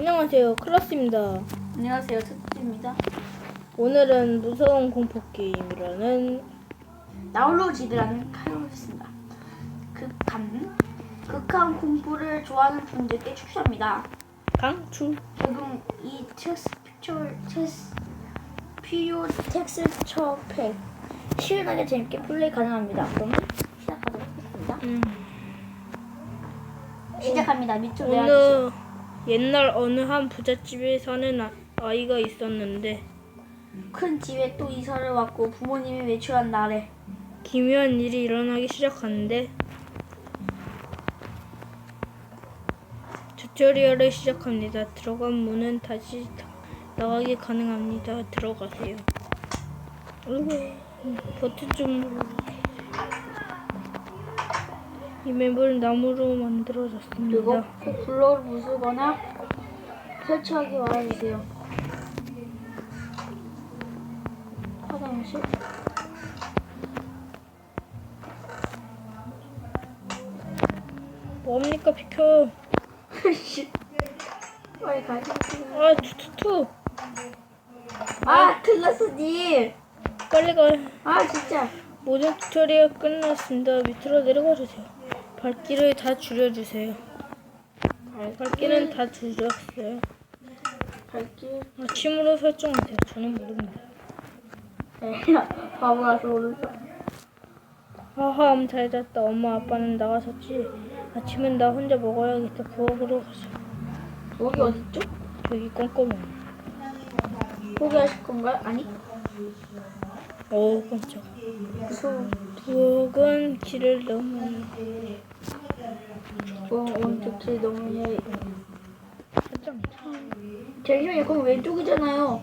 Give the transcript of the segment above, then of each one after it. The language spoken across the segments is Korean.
안녕하세요. 클라스입니다. 안녕하세요, 특집입니다. 오늘은 무서운 공포 게임이라는 나홀로 지드라는 칼로였습니다. 극한, 극한 공포를 좋아하는 분들께 추천합니다. 강추. 지금 이 텍스 피처 텍스 피오 텍스처 팩 시원하게 재밌게 플레이 가능합니다. 그럼 시작하도록 하겠습니다. 음, 시작합니다. 밑으로 내려주세요. 옛날 어느 한 부잣집에 사는 아, 아이가 있었는데 큰 집에 또 이사를 왔고 부모님이 외출한 날에 기묘한 일이 일어나기 시작하는데 튜토리얼을 시작합니다. 들어간 문은 다시 다- 나가기 가능합니다. 들어가세요. 어이구, 버튼 좀. 이 맵은 나무로 만들어졌습니다. 그리고 꼭 블럭을 부수거나 설치하기 말아주세요. 화장실 뭡니까 비켜. 빨리. 아 투투투. 아 클라스님 빨리 가. 아 진짜 모든 튜토리얼 끝났습니다. 밑으로 내려가 주세요. 밝기를 다 줄여주세요. 밝기는 다 줄였어요. 밝기 아침으로 설정하세요. 저는 모릅니다. 네 바보라서 오른쪽 하하음 잘 잤다. 엄마 아빠는 나가셨지. 아침은 나 혼자 먹어야겠다. 부엌으로 가자. 여기 어딨죠? 저기 꼼꼼해. 포기하실 건가요? 아니 어우 깜짝. 부엌은 길을 오른쪽 길 너무 해 살짝. 잠시만요 그럼 왼쪽이잖아요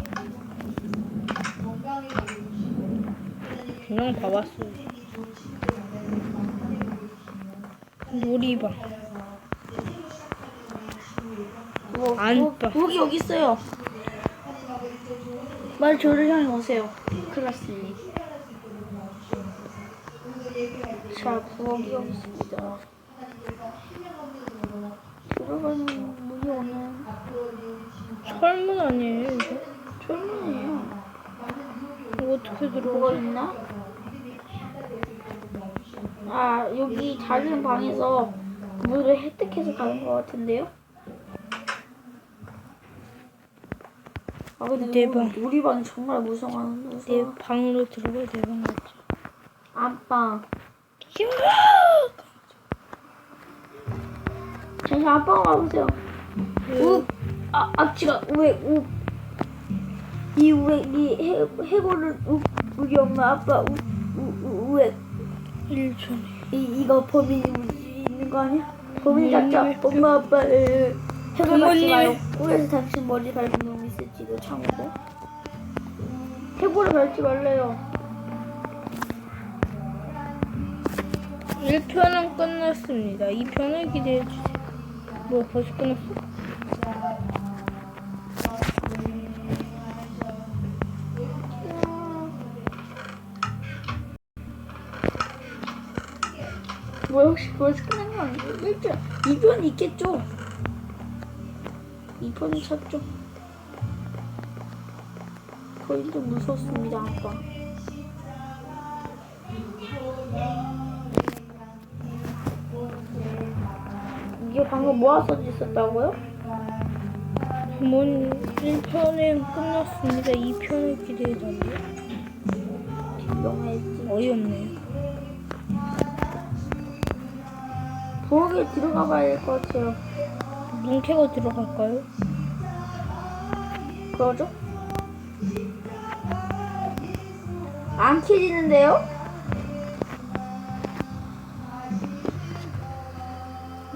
그냥 봐봤어. 놀이방. 뭐, 안방. 부엌이 여기 있어요 말 저를 향해 오세요 클라스님 자 부엌이 여기 있습니다 들어가는 문이 오는 철문 아니에요 이거? 철문이에요 이거 어떻게 들어가? 있나? 아 여기 작은 방에서 물을 획득해서 가는 것 같은데요? 아 근데 내 방. 우리 방이 정말 무서워하는 내 무서워 방으로 들어가 내방 같지. 안방 이야! 잠시 안방 와보세요 욱! 아 악취가 우액 욱! 이 우액 이 해, 해골은 욱! 우리 엄마 아빠 욱! 우, 우, 우액 1촌에 이, 이거 범인이 있는 거 아니야? 범인 음, 잡자. 음, 엄마 아빠를 부모님. 꿈에서 당신 머리 밟은 놈 있을지도 참고. 해골을 밟지 말래요. 1편은 끝났습니다. 2편을 기대해주세요. 뭐 벌써 끝났어? 뭐 혹시 벌써 끝난 거 아니에요? 1편, 2편 있겠죠? 2편을 찾죠. 거의 좀 무섭습니다, 아빠. 이게 방금 써져 있었다고요? 부모님 1편은 끝났습니다. 2편을 기대해달래요. 뒷병했지. 어이없네요. 부엌에 들어가 봐야 될 것 같아요. 눈 캐고 들어갈까요? 그러죠? 안 켜지는데요?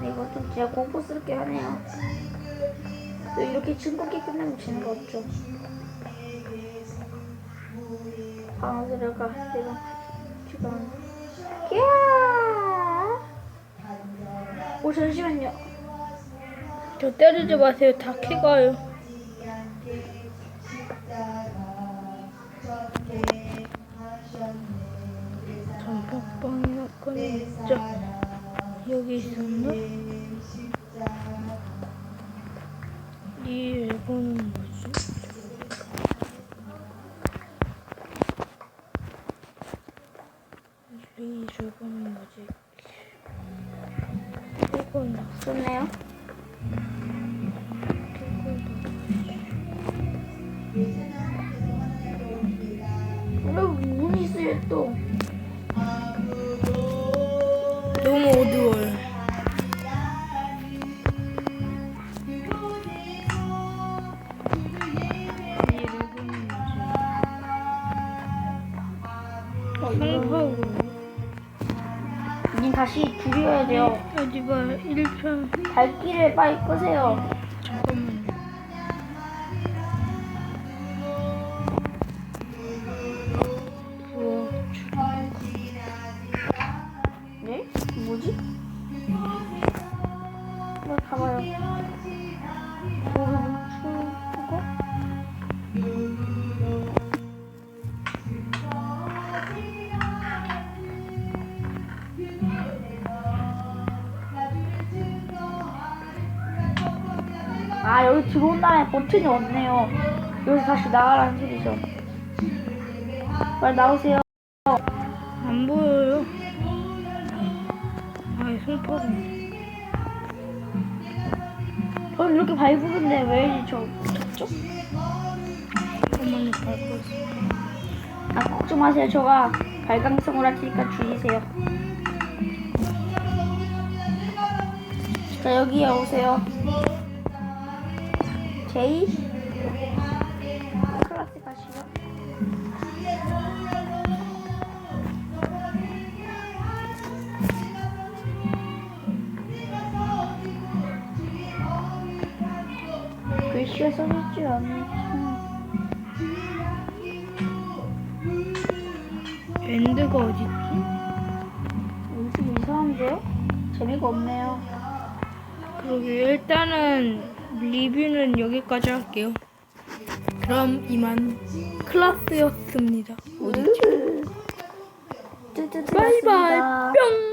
네, 이거 좀 진짜 공포스럽게 하네요. 또 이렇게 즐겁게 끝나면 재미가 없죠. 방어 들어가. 내가 지금. 야! 오 잠시만요. 저 때리지 마세요. 다 캐가요. 전복방이 아까 있죠? 여기 있었나? 이 일본은 뭐지? 이 일본은 뭐지? 일본 썼네요. 여러분 문 있어요 또. 너무 어두워요. 어? 이거 다시 줄여야 돼요. 어디 봐 1편 발길을 빨리 끄세요. 아 여기 들어온 다음에 버튼이 없네요. 여기서 다시 나가라는 소리죠. 빨리 나오세요. 안 보여요. 아이 손파른. 저 이렇게 밟으는데 왜 저, 저쪽? 잠깐만요 밟고 있어. 아, 걱정 마세요. 저가 발광성을 할 테니까 주의세요. 자, 여기에 오세요. 제이. 클래스 가시죠. 글씨가 써있지 않네. 엔드가 어딨지? 좀 이상한데요? 재미가 없네요. 그러게 일단은 리뷰는 여기까지 할게요. 그럼 이만 클라스였습니다. 어디죠? 바이바이 뿅.